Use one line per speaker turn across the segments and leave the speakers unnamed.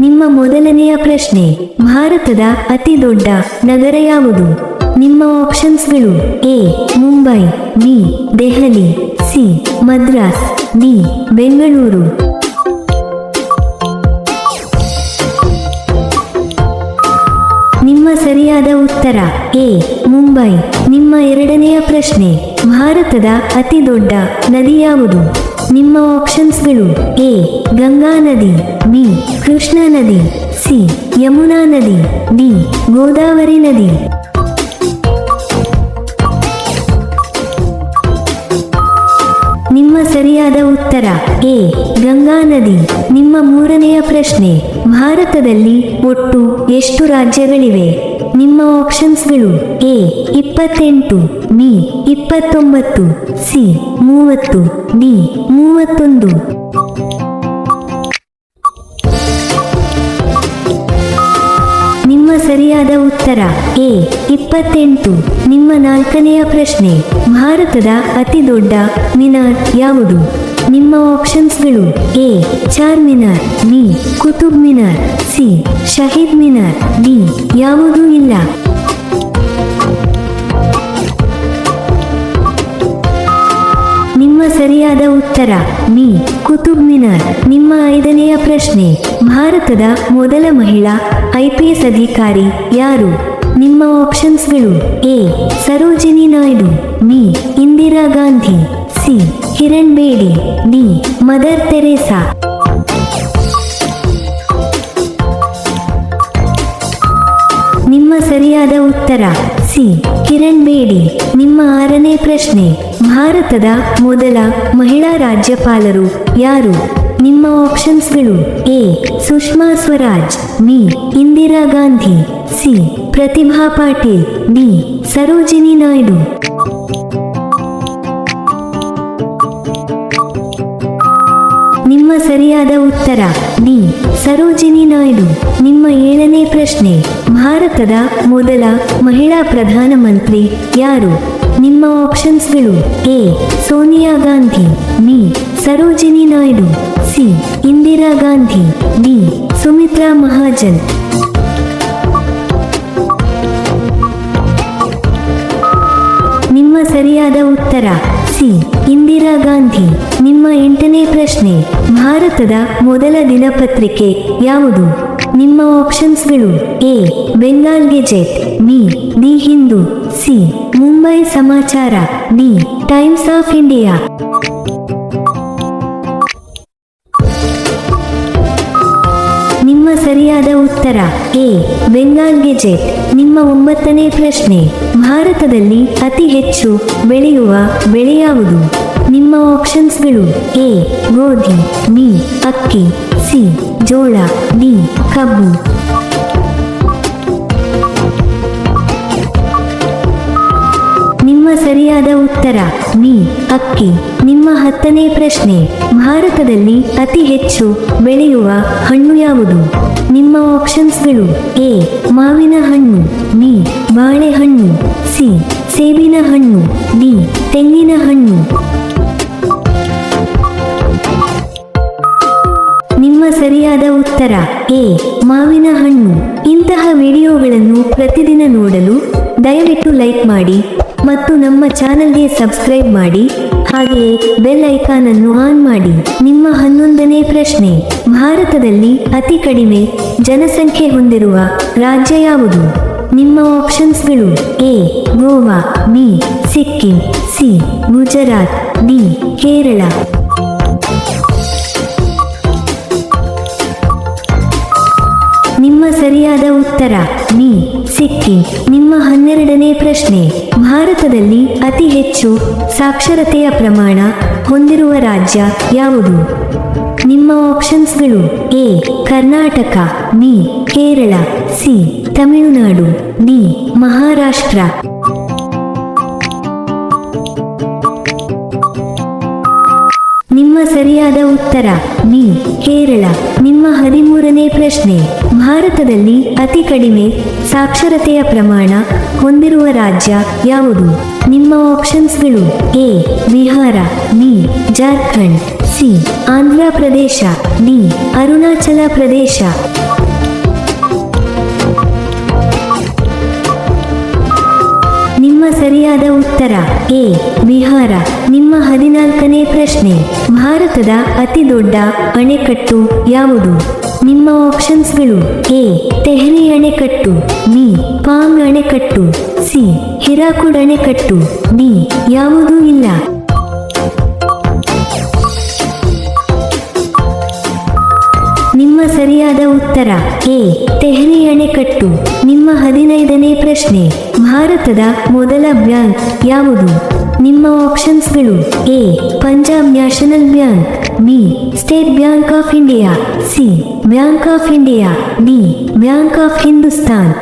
ನಿಮ್ಮ ಮೊದಲನೆಯ ಪ್ರಶ್ನೆ, ಭಾರತದ ಅತಿ ದೊಡ್ಡ ನಗರ ಯಾವುದು? ನಿಮ್ಮ ಆಪ್ಷನ್ಸ್ಗಳು A, Mumbai, B, Delhi, C, Madras, D, Bengaluru. ನಿಮ್ಮ ಸರಿಯಾದ ಉತ್ತರ, ಎ, ಮುಂಬೈ. ನಿಮ್ಮ ಎರಡನೆಯ ಪ್ರಶ್ನೆ, ಭಾರತದ ಅತಿ ದೊಡ್ಡ ನದಿ ಯಾವುದು? ನಿಮ್ಮ ಆಪ್ಷನ್ಸ್ಗಳು ಎ ಗಂಗಾ ನದಿ ಬಿ ಕೃಷ್ಣಾ ನದಿ ಸಿ ಯಮುನಾ ನದಿ ಡಿ ಗೋದಾವರಿ ನದಿ. ನಿಮ್ಮ ಸರಿಯಾದ ಉತ್ತರ ಎ ಗಂಗಾ ನದಿ. ನಿಮ್ಮ ಮೂರನೆಯ ಪ್ರಶ್ನೆ, ಭಾರತದಲ್ಲಿ ಒಟ್ಟು ಎಷ್ಟು ರಾಜ್ಯಗಳಿವೆ? ನಿಮ್ಮ ಆಪ್ಷನ್ಸ್ಗಳು ಎ ಇಪ್ಪತ್ತೆಂಟು ಬಿ ಇಪ್ಪತ್ತೊಂಬತ್ತು ಸಿ ಮೂವತ್ತು ಡಿ ಮೂವತ್ತೊಂದು. ನಿಮ್ಮ ಸರಿಯಾದ ಉತ್ತರ ಎ ಇಪ್ಪತ್ತೆಂಟು. ನಿಮ್ಮ ನಾಲ್ಕನೆಯ ಪ್ರಶ್ನೆ, ಭಾರತದ ಅತಿ ದೊಡ್ಡ ಮಿನಾರ್ ಯಾವುದು? ನಿಮ್ಮ ಆಪ್ಷನ್ಸ್ಗಳು A Char Minar B Qutub Minar C Shaheed Minar D ಯಾವುದೂ ಇಲ್ಲ. ನಿಮ್ಮ ಸರಿಯಾದ ಉತ್ತರ ಬಿ ಕುತುಬ್ ಮಿನಾರ್ ನಿಮ್ಮ ಐದನೆಯ ಪ್ರಶ್ನೆ, ಭಾರತದ ಮೊದಲ ಮಹಿಳಾ ಐಪಿಎಸ್ ಅಧಿಕಾರಿ ಯಾರು? ನಿಮ್ಮ ಆಪ್ಷನ್ಸ್ಗಳು A, Sarojini Naidu, B, Indira Gandhi, C Kiran Bedi D, mother Teresa. ನಿಮ್ಮ ಸರಿಯಾದ ಉತ್ತರ, ಸಿ ಕಿರಣ್ ಬೇಡಿ ನಿಮ್ಮ ಆರನೇ ಪ್ರಶ್ನೆ, ಭಾರತದ ಮೊದಲ ಮಹಿಳಾ ರಾಜ್ಯಪಾಲರು ಯಾರು? ನಿಮ್ಮ ಆಪ್ಷನ್ಸ್ಗಳು A, Sushma Swaraj, B, Indira Gandhi, C, Pratibha Patil, D, Sarojini Naidu. ನಿಮ್ಮ ಸರಿಯಾದ ಉತ್ತರ, ಡಿ, ಸರೋಜಿನಿ ನಾಯ್ಡು. ನಿಮ್ಮ ಏಳನೇ ಪ್ರಶ್ನೆ, ಭಾರತದ ಮೊದಲ ಮಹಿಳಾ ಪ್ರಧಾನಮಂತ್ರಿ ಯಾರು? ನಿಮ್ಮ ಆಪ್ಷನ್ಸ್ಗಳು A, Sonia Gandhi, B Sarojini Naidu, C. Indira Gandhi, D. Sumitra Mahajan. ನಿಮ್ಮ ಸರಿಯಾದ ಉತ್ತರ, ಸಿ. ಇಂದಿರಾ ಗಾಂಧಿ. ನಿಮ್ಮ ಎಂಟನೇ ಪ್ರಶ್ನೆ, ಭಾರತದ ಮೊದಲ ದಿನಪತ್ರಿಕೆ ಯಾವುದು? ನಿಮ್ಮ ಆಪ್ಷನ್ಸ್ಗಳು, A. Bengal Gazette B. The Hindu, C. Mumbai Samachar, D. Times of India. A Bengal Gazette ನಿಮ್ಮ ಒಂಬತ್ತನೇ ಪ್ರಶ್ನೆ. ಭಾರತದಲ್ಲಿ ಅತಿ ಹೆಚ್ಚು ಬೆಳೆಯುವ ಬೆಳೆ ಯಾವುದು? ನಿಮ್ಮ ಆಪ್ಷನ್ಸ್ಗಳು ಎ, ಗೋಧಿ, ಬಿ, ಅಕ್ಕಿ, ಸಿ, ಜೋಳ, ಡಿ, ಕಬ್ಬು. ನಿಮ್ಮ ಸರಿಯಾದ ಉತ್ತರ, ಬಿ, ಅಕ್ಕಿ. ನಿಮ್ಮ ಹತ್ತನೇ ಪ್ರಶ್ನೆ, ಭಾರತದಲ್ಲಿ ಅತಿ ಹೆಚ್ಚು ಬೆಳೆಯುವ ಹಣ್ಣು ಯಾವುದು? ನಿಮ್ಮ ಆಪ್ಷನ್ಸ್ಗಳು ಎ ಮಾವಿನ ಹಣ್ಣು ಬಿ ಬಾಳೆಹಣ್ಣು ಸಿ ಸೇಬಿನ ಹಣ್ಣು ಡಿ ತೆಂಗಿನ ಹಣ್ಣು. ನಿಮ್ಮ ಸರಿಯಾದ ಉತ್ತರ ಎ ಮಾವಿನ ಹಣ್ಣು. ಇಂತಹ ವಿಡಿಯೋಗಳನ್ನು ಪ್ರತಿದಿನ ನೋಡಲು ದಯವಿಟ್ಟು ಲೈಕ್ ಮಾಡಿ. ಮತ್ತು ನಮ್ಮ ಚಾನಲ್ಗೆ ಸಬ್ಸ್ಕ್ರೈಬ್ ಮಾಡಿ, ಹಾಗೆಯೇ ಬೆಲ್ ಐಕಾನ್ ಅನ್ನು ಆನ್ ಮಾಡಿ. ನಿಮ್ಮ ಹನ್ನೊಂದನೇ ಪ್ರಶ್ನೆ, ಭಾರತದಲ್ಲಿ ಅತಿ ಕಡಿಮೆ ಜನಸಂಖ್ಯೆ ಹೊಂದಿರುವ ರಾಜ್ಯ ಯಾವುದು? ನಿಮ್ಮ ಆಪ್ಷನ್ಸ್ಗಳು A, Goa, B, Sikkim, C, Gujarat, D, Kerala. ನಿಮ್ಮ ಸರಿಯಾದ ಉತ್ತರ, ಬಿ. ಸಿಕ್ಕಿಂ. ನಿಮ್ಮ ಹನ್ನೆರಡನೇ ಪ್ರಶ್ನೆ. ಭಾರತದಲ್ಲಿ ಅತಿ ಹೆಚ್ಚು ಸಾಕ್ಷರತೆಯ ಪ್ರಮಾಣ ಹೊಂದಿರುವ ರಾಜ್ಯ ಯಾವುದು? ನಿಮ್ಮ ಆಪ್ಷನ್ಸ್ಗಳು A, Karnataka, B, Kerala, C, Tamil Nadu, D, Maharashtra. ಸರಿಯಾದ ಉತ್ತರ. ಬಿ ಕೇರಳ. ನಿಮ್ಮ ಹದಿಮೂರನೇ ಪ್ರಶ್ನೆ. ಭಾರತದಲ್ಲಿ ಅತಿ ಕಡಿಮೆ ಸಾಕ್ಷರತೆಯ ಪ್ರಮಾಣ ಹೊಂದಿರುವ ರಾಜ್ಯ ಯಾವುದು? ನಿಮ್ಮ ಆಪ್ಷನ್ಸ್ಗಳು A. Bihar, B. Jharkhand, C. Andhra Pradesh, D. Arunachal ಪ್ರದೇಶ. ನಿಮ್ಮ ಸರಿಯಾದ ಉತ್ತರ ಎ. ಬಿಹಾರ. ನಿಮ್ಮ ಹದಿನಾಲ್ಕನೇ ಪ್ರಶ್ನೆ. ಭಾರತದ ಅತಿ ದೊಡ್ಡ ಅಣೆಕಟ್ಟು ಯಾವುದು? ನಿಮ್ಮ ಆಪ್ಷನ್ಸ್ಗಳು ಎ ತೆಹರಿ ಅಣೆಕಟ್ಟು ಬಿ ಪಾಂಗ್ ಅಣೆಕಟ್ಟು ಸಿ ಹಿರಾಕುಡ್ ಅಣೆಕಟ್ಟು ಡಿ ಯಾವುದೂ ಇಲ್ಲ. ನಿಮ್ಮ ಸರಿಯಾದ ಉತ್ತರ. ಎ ತೆಹರಿ ಅಣೆಕಟ್ಟು. ನಿಮ್ಮ ಹದಿನೈದನೇ ಪ್ರಶ್ನೆ. ಭಾರತದ ಮೊದಲ ಬ್ಯಾಂಕ್ ಯಾವುದು? ನಿಮ್ಮ ಆಪ್ಷನ್ಸ್ಗಳು A, Punjab national bank, B, state bank of India, C, bank of India, D, bank of Hindustan.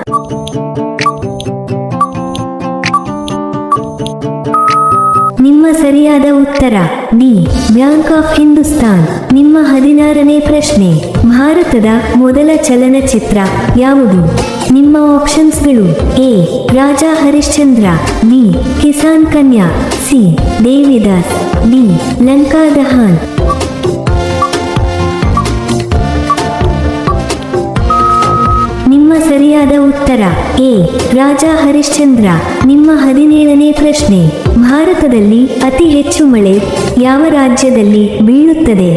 ಸರಿಯಾದ ಉತ್ತರ. ಡಿ. Bank of Hindustan. ನಿಮ್ಮ ಹದಿನಾರನೇ ಪ್ರಶ್ನೆ. ಭಾರತದ ಮೊದಲ ಚಲನಚಿತ್ರ ಯಾವುದು? ನಿಮ್ಮ ಆಪ್ಷನ್ಸ್ಗಳು A. Raja Harishchandra, B. Kisan Kanya, C. Devidas B Lanka Dahan. A Raja Harishchandra, ನಿಮ್ಮ ಹದಿನೇಳನೇ ಪ್ರಶ್ನೆ. ಭಾರತದಲ್ಲಿ ಅತಿ ಹೆಚ್ಚು ಮಳೆ ಯಾವ ರಾಜ್ಯದಲ್ಲಿ ಬೀಳುತ್ತದೆ?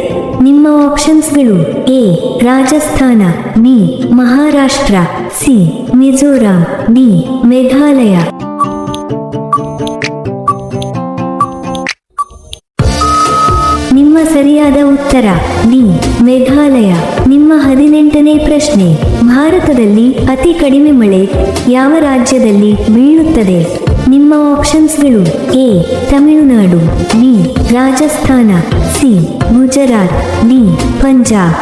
ನಿಮ್ಮ ಆಪ್ಷನ್ಸ್ಗಳು A, Rajasthan, B, Maharashtra, C, Mizoram, D, Meghalaya. Meghalaya. ನಿಮ್ಮ ಹದಿನೆಂಟನೇ ಪ್ರಶ್ನೆ. ಭಾರತದಲ್ಲಿ ಅತಿ ಕಡಿಮೆ ಮಳೆ ಯಾವ ರಾಜ್ಯದಲ್ಲಿ ಬೀಳುತ್ತದೆ? ನಿಮ್ಮ ಆಪ್ಷನ್ಸ್ಗಳು A, Tamil Nadu, B, Rajasthan, C, Gujarat, D, Punjab.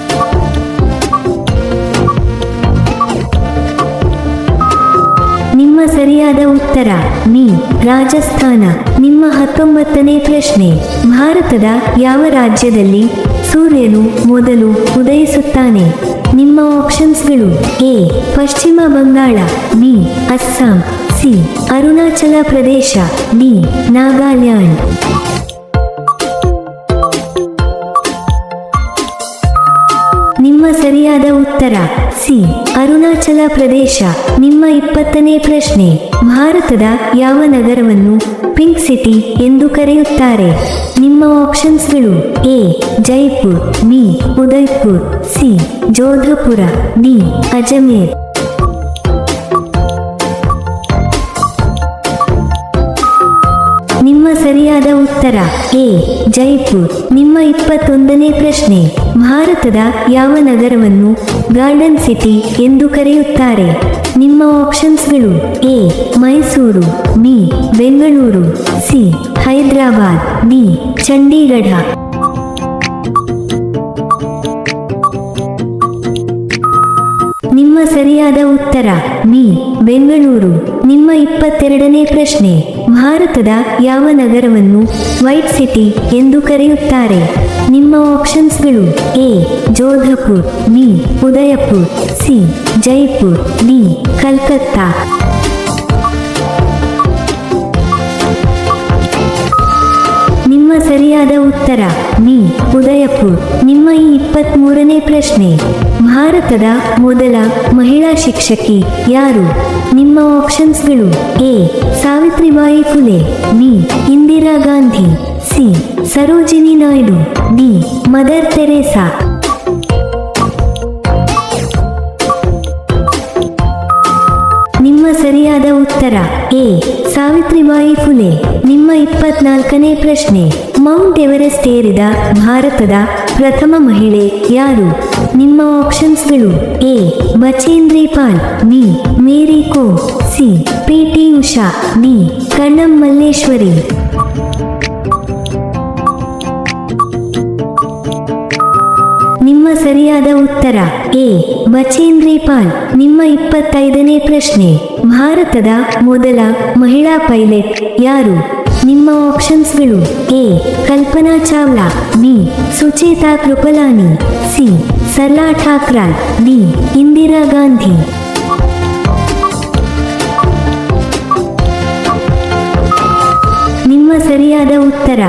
ನಿಮ್ಮ ಸರಿಯಾದ ಉತ್ತರ, ಬಿ, ರಾಜಸ್ಥಾನ. ನಿಮ್ಮ ಹತ್ತೊಂಬತ್ತನೇ ಪ್ರಶ್ನೆ. ಭಾರತದ ಯಾವ ರಾಜ್ಯದಲ್ಲಿ ಸೂರ್ಯನು ಮೊದಲು ಉದಯಿಸುತ್ತಾನೆ. ನಿಮ್ಮ ಆಪ್ಷನ್ಸ್ಗಳು A, Paschim Bangala, B, Assam, C, Arunachal Pradesh, D, Nagaland. ಪ್ರದೇಶ, ನಿಮ್ಮ ಇಪ್ಪತ್ತನೇ ಪ್ರಶ್ನೆ. ಭಾರತದ ಯಾವ ನಗರವನ್ನು ಪಿಂಕ್ ಸಿಟಿ ಎಂದು ಕರೆಯುತ್ತಾರೆ? ನಿಮ್ಮ ಆಪ್ಷನ್ಸ್ಗಳು A, Jaipur, B, Udaipur, C, Jodhpur, D Ajmer ಸರಿಯಾದ ಉತ್ತರ. ಎ. ಜೈಪುರ್. ನಿಮ್ಮ ಇಪ್ಪತ್ತೊಂದನೇ ಪ್ರಶ್ನೆ. ಭಾರತದ ಯಾವ ನಗರವನ್ನು ಗಾರ್ಡನ್ ಸಿಟಿ ಎಂದು ಕರೆಯುತ್ತಾರೆ? ನಿಮ್ಮ ಆಪ್ಷನ್ಸ್ಗಳು A. Mysuru, B. Bengaluru, C. Hyderabad, D. Chandigarh. ನಿಮ್ಮ ಸರಿಯಾದ ಉತ್ತರ, ಬಿ. ಬೆಂಗಳೂರು. ನಿಮ್ಮ ಇಪ್ಪತ್ತೆರಡನೇ ಪ್ರಶ್ನೆ. ಭಾರತದ ಯಾವ ನಗರವನ್ನು ವೈಟ್ ಸಿಟಿ ಎಂದು ಕರೆಯುತ್ತಾರೆ? ನಿಮ್ಮ ಆಪ್ಷನ್ಸ್ಗಳು A, Jodhpur, B, Udaipur, C, Jaipur, D, Calcutta. ನಿಮ್ಮ ಸರಿಯಾದ ಉತ್ತರ, ಬಿ, ಉದಯಪುರ್. ನಿಮ್ಮ ಈ ಇಪ್ಪತ್ಮೂರನೇ ಪ್ರಶ್ನೆ. ಭಾರತದ ಮೊದಲ ಮಹಿಳಾ ಶಿಕ್ಷಕಿ ಯಾರು? ನಿಮ್ಮ ಆಪ್ಷನ್ಸ್ಗಳು A. Savitribai Phule, B. Indira Gandhi, C. Sarojini Naidu, D. Mother Teresa. ನಿಮ್ಮ ಸರಿಯಾದ ಉತ್ತರ ಎ. ಸಾವಿತ್ರಿಬಾಯಿ ಫುಲೆ, ನಿಮ್ಮ ಇಪ್ಪತ್ನಾಲ್ಕನೇ ಪ್ರಶ್ನೆ. ಮೌಂಟ್ ಎವರೆಸ್ಟ್ ಏರಿದ ಭಾರತದ ಪ್ರಥಮ ಮಹಿಳೆ ಯಾರು? ನಿಮ್ಮ ಆಪ್ಷನ್ಸ್ಗಳು A, Bachendri Pal, B, Mary Kom, C P T Usha, D, Karnam Malleswari. ನಿಮ್ಮ ಸರಿಯಾದ ಉತ್ತರ ಎ, ಬಚೇಂದ್ರಿ ಪಾಲ್. ನಿಮ್ಮ ಇಪ್ಪತ್ತೈದನೇ ಪ್ರಶ್ನೆ, ಭಾರತದ ಮೊದಲ ಮಹಿಳಾ ಪೈಲಟ್ ಯಾರು? ನಿಮ್ಮ ಆಪ್ಷನ್ಸ್ಗಳು A, Kalpana Chawla, B, Sucheta Kripalani, C, Sarla Thakral D, Indira Gandhi. ನಿಮ್ಮ ಸರಿಯಾದ ಉತ್ತರ,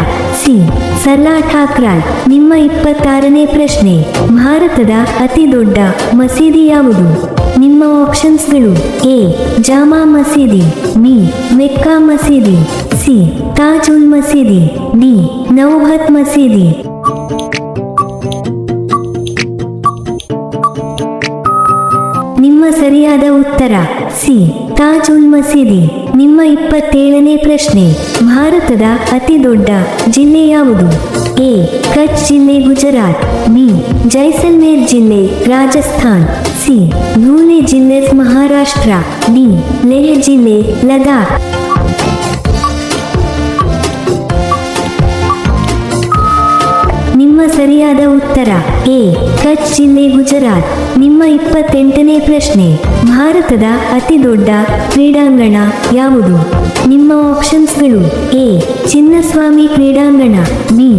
ಸಿ, ಸರ್ಲಾ ಠಾಕ್ರಾಲ್ ನಿಮ್ಮ ಇಪ್ಪತ್ತಾರನೇ ಪ್ರಶ್ನೆ, ಭಾರತದ ಅತಿ ದೊಡ್ಡ ಮಸೀದಿ ಯಾವುದು? ನಿಮ್ಮ ಆಪ್ಷನ್ಸ್ಗಳು A, Jama Masjid, B, Mecca Masjid C Taj ul Masjid, D ನವಭತ್ ಮಸೀದಿ. ನಿಮ್ಮ ಸರಿಯಾದ ಉತ್ತರ, ಸಿ ತಾಜ್ ಉಲ್ ಮಸೀದಿ. ನಿಮ್ಮ ಇಪ್ಪತ್ತೇಳನೇ ಪ್ರಶ್ನೆ, ಭಾರತದ ಅತಿ ದೊಡ್ಡ ಜಿಲ್ಲೆ ಯಾವುದು? ಎ, ಕಚ್ ಜಿಲ್ಲೆ, ಗುಜರಾತ್, ಬಿ, ಜೈಸಲ್ಮೇರ್ ಜಿಲ್ಲೆ, ರಾಜಸ್ಥಾನ್, ಸಿ, ಧೂಲೆ ಜಿಲ್ಲೆ, ಮಹಾರಾಷ್ಟ್ರ, ಡಿ, ಲೇಹ್ ಜಿಲ್ಲೆ ಲದಾಖ್ ಸರಿಯಾದ ಉತ್ತರ. ಎ. ಕಚ್ ಜಿಲ್ಲೆ ಗುಜರಾತ್. ನಿಮ್ಮ ಇಪ್ಪತ್ತೆಂಟನೇ ಪ್ರಶ್ನೆ. ಭಾರತದ ಅತಿ ದೊಡ್ಡ ಕ್ರೀಡಾಂಗಣ ಯಾವುದು? ನಿಮ್ಮ ಆಪ್ಷನ್ಸ್ಗಳು. ಎ. ಚಿನ್ನಸ್ವಾಮಿ ಕ್ರೀಡಾಂಗಣ. B.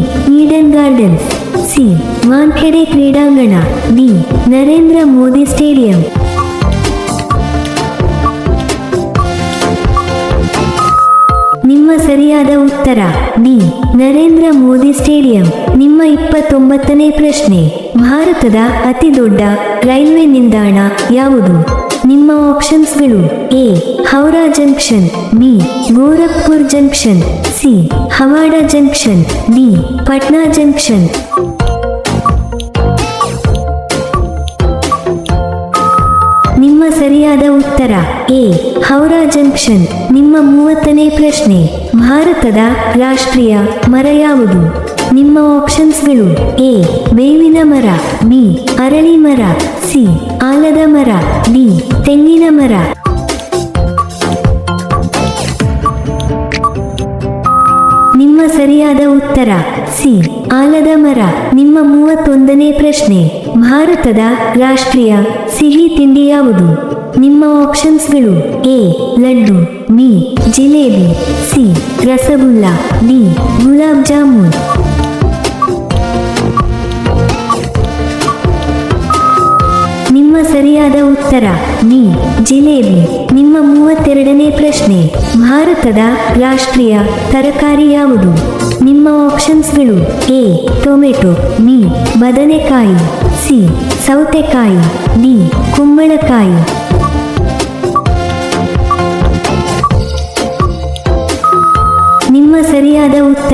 Eden Gardens. C. Wankhede ಕ್ರೀಡಾಂಗಣ. ಡಿ. ನರೇಂದ್ರ ಮೋದಿ ಸ್ಟೇಡಿಯಂ. ಸರಿಯಾದ ಉತ್ತರ. D Narendra Modi stadium. ನಿಮ್ಮ ಇಪ್ಪತ್ತೊಂಬತ್ತನೇ ಪ್ರಶ್ನೆ. ಭಾರತದ ಅತಿ ದೊಡ್ಡ ರೈಲ್ವೆ ನಿಲ್ದಾಣ ಯಾವುದು? ನಿಮ್ಮ ಆಪ್ಷನ್ಸ್ಗಳು A. Howrah junction, B. Gorakhpur junction, C. Howrah junction, D. Patna junction. ನಿಮ್ಮ ಸರಿಯಾದ ಉತ್ತರ ಎ. ಹೌರಾ ಜಂಕ್ಷನ್. ನಿಮ್ಮ ಮೂವತ್ತನೇ ಪ್ರಶ್ನೆ. ಭಾರತದ ರಾಷ್ಟ್ರೀಯ ಮರ ಯಾವುದು? ನಿಮ್ಮ ಆಪ್ಷನ್ಸ್ಗಳು ಎ ಬೇವಿನ ಮರ ಬಿ ಅರಳಿ ಮರ ಸಿ ಆಲದ ಮರ ಡಿ ತೆಂಗಿನ ಮರ. ನಿಮ್ಮ ಸರಿಯಾದ ಉತ್ತರ ಸಿ ಆಲದ ಮರ. ನಿಮ್ಮ ಮೂವತ್ತೊಂದನೇ ಪ್ರಶ್ನೆ. ಭಾರತದ ರಾಷ್ಟ್ರೀಯ ಸಿಹಿ ತಿಂಡಿ ಯಾವುದು? ನಿಮ್ಮ ಆಪ್ಷನ್ಸ್ಗಳು A laddu. B jalebi C rasgulla D gulab jamun. ನಿಮ್ಮ ಸರಿಯಾದ ಉತ್ತರ ಬಿ ಜಿಲೇಬಿ. ನಿಮ್ಮ ಮೂವತ್ತೆರಡನೇ ಪ್ರಶ್ನೆ, ಭಾರತದ ರಾಷ್ಟ್ರೀಯ ತರಕಾರಿ ಯಾವುದು? ನಿಮ್ಮ ಆಪ್ಷನ್ಸ್ಗಳು, ಎ, ಟೊಮೆಟೊ, ಬಿ, ಬದನೆಕಾಯಿ, ಸಿ, ಸೌತೆಕಾಯಿ, ಡಿ, ಕುಂಬಳಕಾಯಿ.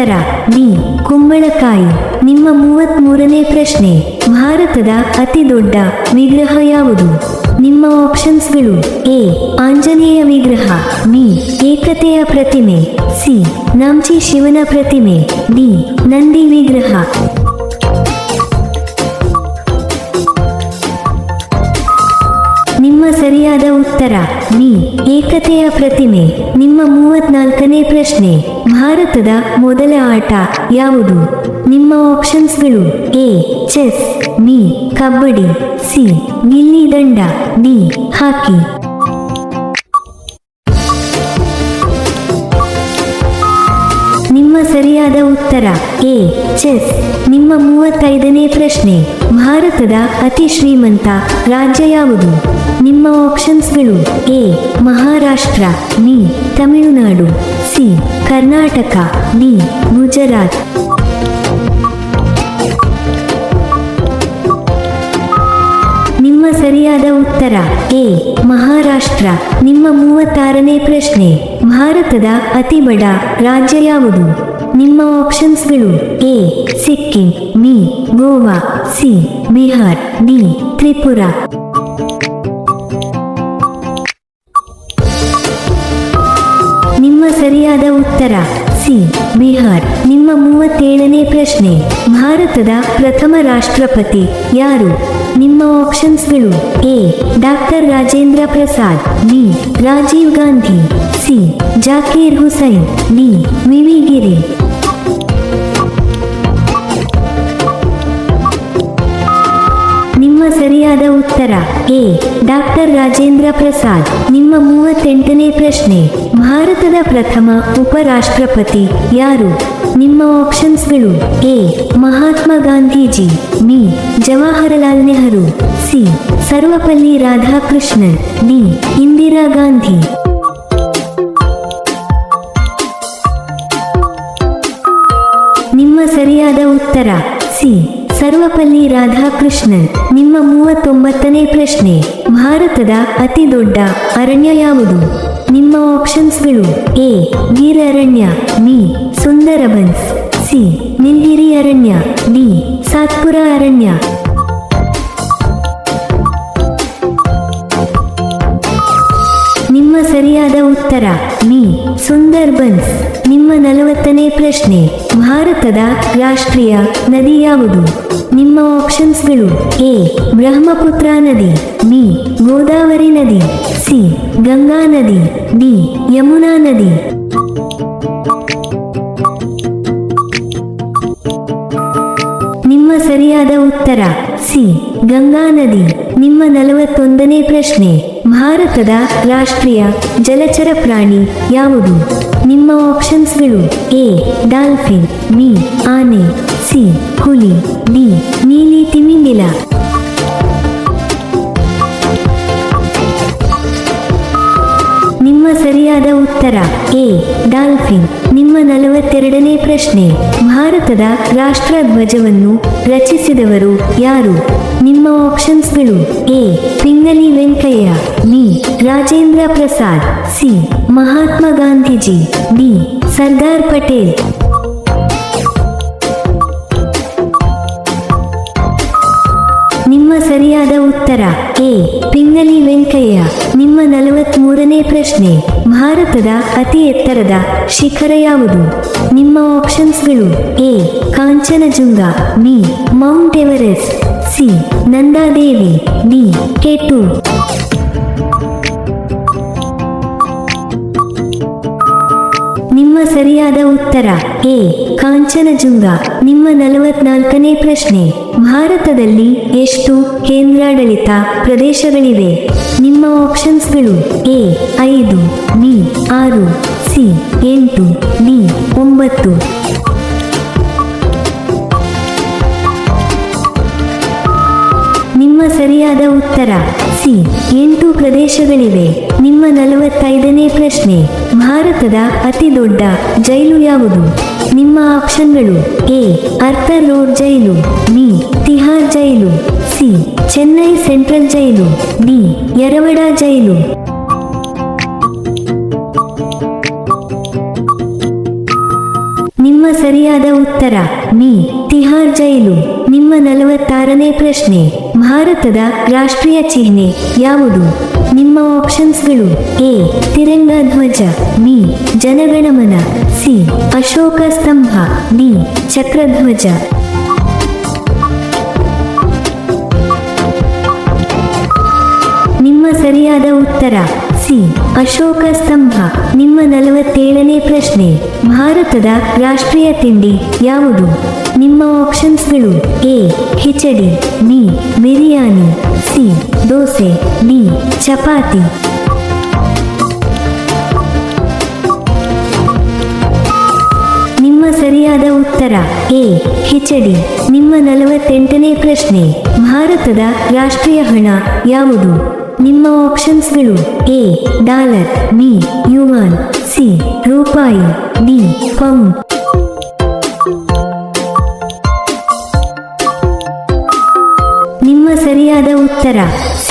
ಉತ್ತರ, ಬಿ, ಕುಂಬಳಕಾಯಿ. ನಿಮ್ಮ ಮೂವತ್ತ್ ಮೂರನೇ ಪ್ರಶ್ನೆ. ಭಾರತದ ಅತಿ ದೊಡ್ಡ ವಿಗ್ರಹ ಯಾವುದು? ನಿಮ್ಮ ಆಪ್ಷನ್ಸ್ಗಳು ಎ, ಆಂಜನೇಯ ವಿಗ್ರಹ, ಬಿ, ಏಕತೆಯ ಪ್ರತಿಮೆ, ಸಿ ನಾಂಚಿ ಶಿವನ ಪ್ರತಿಮೆ, ಡಿ, ನಂದಿ ವಿಗ್ರಹ. ಬಿ ಏಕತೆಯ ಪ್ರತಿಮೆ. ನಿಮ್ಮ ಮೂವತ್ನಾಲ್ಕನೇ ಪ್ರಶ್ನೆ. ಭಾರತದ ಮೊದಲ ಆಟ ಯಾವುದು? ನಿಮ್ಮ ಆಪ್ಷನ್ಸ್ಗಳು A, chess, B, kabaddi, C, gilli danda, D, hockey. A chess. ನಿಮ್ಮ ಮೂವತ್ತೈದನೇ ಪ್ರಶ್ನೆ. ಭಾರತದ ಅತಿ ಶ್ರೀಮಂತ ರಾಜ್ಯ ಯಾವುದು? ನಿಮ್ಮ ಆಪ್ಷನ್ಸ್ಗಳು A, Maharashtra, B, Tamil Nadu, C, Karnataka, D, Gujarat. ನಿಮ್ಮ ಸರಿಯಾದ ಉತ್ತರ ಎ, ಮಹಾರಾಷ್ಟ್ರ. ನಿಮ್ಮ ಮೂವತ್ತಾರನೇ ಪ್ರಶ್ನೆ. ಭಾರತದ ಅತಿ ಬಡ ರಾಜ್ಯ ಯಾವುದು? ನಿಮ್ಮ ಆಪ್ಷನ್ಸ್ಗಳು A Sikkim B Goa C Bihar D Tripura ನಿಮ್ಮ ಸರಿಯಾದ ಉತ್ತರ ಸಿ ಬಿಹಾರ್ ನಿಮ್ಮ ಮೂವತ್ತೇಳನೇ ಪ್ರಶ್ನೆ, ಭಾರತದ ಪ್ರಥಮ ರಾಷ್ಟ್ರಪತಿ ಯಾರು? ನಿಮ್ಮ ಆಪ್ಷನ್ಸ್ಗಳು A doctor Rajendra Prasad B Rajiv Gandhi C Zakir Hussain D V V Giri. ಸರಿಯಾದ ಉತ್ತರ. ಎ. ಡಾಕ್ಟರ್ ರಾಜೇಂದ್ರ ಪ್ರಸಾದ್. ನಿಮ್ಮ ಮೂವತ್ತೆಂಟನೇ ಪ್ರಶ್ನೆ. ಭಾರತದ ಪ್ರಥಮ ಉಪರಾಷ್ಟ್ರಪತಿ ಯಾರು? ನಿಮ್ಮ ಆಪ್ಷನ್ಸ್ಗಳು. A. Mahatma Gandhiji. B. Jawaharlal Nehru. C. Sarvepalli Radhakrishnan. D. Indira Gandhi. ನಿಮ್ಮ ಸರಿಯಾದ ಉತ್ತರ. ಸಿ. ಸರ್ವಪಲ್ಲಿ ರಾಧಾಕೃಷ್ಣನ್. ನಿಮ್ಮ ಮೂವತ್ತೊಂಬತ್ತನೇ ಪ್ರಶ್ನೆ. ಭಾರತದ ಅತಿ ದೊಡ್ಡ ಅರಣ್ಯ ಯಾವುದು? ನಿಮ್ಮ ಆಪ್ಷನ್ಸ್ಗಳು ಎ ವೀರ ಅರಣ್ಯ ಬಿ, ಸುಂದರಬನ್ಸ್, ಸಿ ನಿಲ್ಗಿರಿ ಅರಣ್ಯ, ಡಿ, ಸಾತ್ಪುರ ಅರಣ್ಯ. ನಿಮ್ಮ ಸರಿಯಾದ ಉತ್ತರ, ಬಿ, ಸುಂದರ್ಬನ್ಸ್. ನಲವತ್ತನೇ ಪ್ರಶ್ನೆ. ಭಾರತದ ರಾಷ್ಟ್ರೀಯ ನದಿ ಯಾವುದು? ನಿಮ್ಮ ಆಪ್ಷನ್ಸ್ಗಳು ಎ, ಬ್ರಹ್ಮಪುತ್ರ ನದಿ, ಬಿ, ಗೋದಾವರಿ ನದಿ, ಸಿ, ಗಂಗಾ ನದಿ, ಡಿ, ಯಮುನಾ ನದಿ. ನಿಮ್ಮ ಸರಿಯಾದ ಉತ್ತರ, ಸಿ, ಗಂಗಾ ನದಿ. ನಿಮ್ಮ ನಲವತ್ತೊಂದನೇ ಪ್ರಶ್ನೆ. ಭಾರತದ ರಾಷ್ಟ್ರೀಯ ಜಲಚರ ಪ್ರಾಣಿ ಯಾವುದು? ನಿಮ್ಮ ಆಪ್ಷನ್ಸ್ಗಳು ಎ ಡಾಲ್ಫಿನ್ ಬಿ ಆನೆ ಸಿ ಹುಲಿ ಡಿ ನೀಲಿ ತಿಮಿಂಗಿಲ. ನಿಮ್ಮ ಸರಿಯಾದ ಉತ್ತರ ಎ ಡಾಲ್ಫಿನ್ ನಿಮ್ಮ ನಲವತ್ತೆರಡನೇ ಪ್ರಶ್ನೆ, ಭಾರತದ ರಾಷ್ಟ್ರ ಧ್ವಜವನ್ನು ರಚಿಸಿದವರು ಯಾರು? ನಿಮ್ಮ ಆಪ್ಷನ್ಸ್ಗಳು A Pingali Venkayya B Rajendra Prasad C Mahatma Gandhiji, D. Sardar Patel. ನಿಮ್ಮ ಸರಿಯಾದ ಉತ್ತರ, ಎ. ಪಿಂಗಲಿ ವೆಂಕಯ್ಯ. ನಿಮ್ಮ ನಲವತ್ಮೂರನೇ ಪ್ರಶ್ನೆ, ಭಾರತದ ಅತಿ ಎತ್ತರದ ಶಿಖರ ಯಾವುದು? ನಿಮ್ಮ ಆಪ್ಷನ್ಸ್ಗಳು, A. Kanchenjunga, B. Mount Everest, C. Nanda Devi, D. K two. ಸರಿಯಾದ ಉತ್ತರ. ಎ. ಕಾಂಚನಜುಂಗ. ನಿಮ್ಮ ನಲವತ್ನಾಲ್ಕನೇ ಪ್ರಶ್ನೆ. ಭಾರತದಲ್ಲಿ ಎಷ್ಟು ಕೇಂದ್ರಾಡಳಿತ ಪ್ರದೇಶಗಳಿವೆ? ನಿಮ್ಮ ಆಪ್ಷನ್ಸ್ಗಳು ಎ. ಐದು, ಬಿ. ಆರು, ಸಿ. ಎಂಟು, ಡಿ. ಒಂಬತ್ತು. ಸರಿಯಾದ ಉತ್ತರ. ಸಿ. ಎಂಟು ಪ್ರದೇಶಗಳಿವೆ. ನಿಮ್ಮ ನಲವತ್ತೈದನೇ ಪ್ರಶ್ನೆ. ಭಾರತದ ಅತಿ ದೊಡ್ಡ ಜೈಲು ಯಾವುದು? ನಿಮ್ಮ ಆಪ್ಷನ್ಗಳು A. Arthur Road jail, B. Tihar jail, C. Chennai central jail, D. Yerawada jail. ನಿಮ್ಮ ಸರಿಯಾದ ಉತ್ತರ, ಬಿ. ತಿಹಾರ್ ಜೈಲು. ನಿಮ್ಮ ನಲವತ್ತಾರನೇ ಪ್ರಶ್ನೆ. ಭಾರತದ ರಾಷ್ಟ್ರೀಯ ಚಿಹ್ನೆ ಯಾವುದು? ನಿಮ್ಮ ಆಪ್ಷನ್ಸ್ಗಳು ಎ ತಿರಂಗ ಧ್ವಜ ಬಿ, ಜನಗಣಮನ, ಸಿ, ಅಶೋಕ ಸ್ತಂಭ, ಡಿ, ಚಕ್ರಧ್ವಜ. ನಿಮ್ಮ ಸರಿಯಾದ ಉತ್ತರ, ಸಿ, ಅಶೋಕ ಸ್ತಂಭ. ನಿಮ್ಮ ನಲವತ್ತೇಳನೇ ಪ್ರಶ್ನೆ, ಭಾರತದ ರಾಷ್ಟ್ರೀಯ ತಿಂಡಿ ಯಾವುದು? ನಿಮ್ಮ ಆಪ್ಷನ್ಸ್ಗಳು A khichdi B, biryani, C, dosa, D, chapati. ನಿಮ್ಮ ಸರಿಯಾದ ಉತ್ತರ ಎ ಖಿಚಡಿ ನಿಮ್ಮ ನಲವತ್ತೆಂಟನೇ ಪ್ರಶ್ನೆ, ಭಾರತದ ರಾಷ್ಟ್ರೀಯ ಹಣ ಯಾವುದು? ನಿಮ್ಮ ಆಪ್ಷನ್ಸ್ಗಳು A, dollar, B, yuan, C, ರೂಪಾಯಿ, ಡಿ, ಪೌಂಡ್.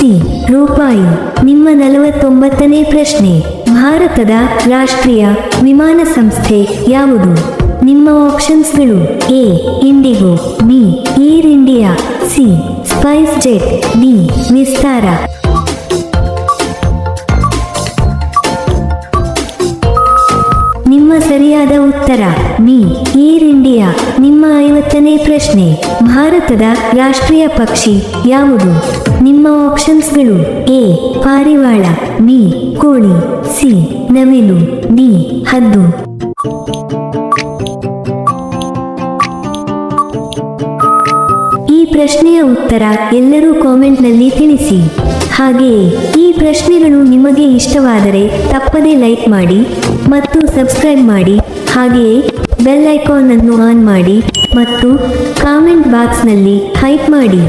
ಸಿ ರೂಪಾಯಿ. ನಿಮ್ಮ ನಲವತ್ತೊಂಬತ್ತನೇ ಪ್ರಶ್ನೆ. ಭಾರತದ ರಾಷ್ಟ್ರೀಯ ವಿಮಾನ ಸಂಸ್ಥೆ ಯಾವುದು? ನಿಮ್ಮ ಆಪ್ಷನ್ಸ್ಗಳು A, IndiGo, B, Air India, C, SpiceJet, D, Vistara. ನಿಮ್ಮ ಸರಿಯಾದ ಉತ್ತರ, ಬಿ. ಇಂಡಿಯಾ, ನಿಮ್ಮ ಐವತ್ತನೇ ಪ್ರಶ್ನೆ. ಭಾರತದ ರಾಷ್ಟ್ರೀಯ ಪಕ್ಷಿ ಯಾವುದು? ನಿಮ್ಮ ಆಪ್ಷನ್ಸ್ಗಳು ಎ, ಪಾರಿವಾಳ, ಬಿ, ಕೋಳಿ, ಸಿ, ನವಿಲು, ಡಿ, ಹದ್ದು. ಈ ಪ್ರಶ್ನೆಯ ಉತ್ತರ ಎಲ್ಲರೂ ಕಾಮೆಂಟ್ನಲ್ಲಿ ತಿಳಿಸಿ. ಹಾಗೆಯೇ ಈ ಪ್ರಶ್ನೆಗಳು ನಿಮಗೆ ಇಷ್ಟವಾದರೆ ತಪ್ಪದೇ ಲೈಕ್ ಮಾಡಿ ಮತ್ತು ಸಬ್ಸ್ಕ್ರೈಬ್ ಮಾಡಿ. ಹಾಗೆಯೇ ಬೆಲ್ ಐಕಾನ್ ಅನ್ನು ಆನ್ ಮಾಡಿ ಮತ್ತು ಕಾಮೆಂಟ್ ಬಾಕ್ಸ್ನಲ್ಲಿ ಹೈಪ್ ಮಾಡಿ.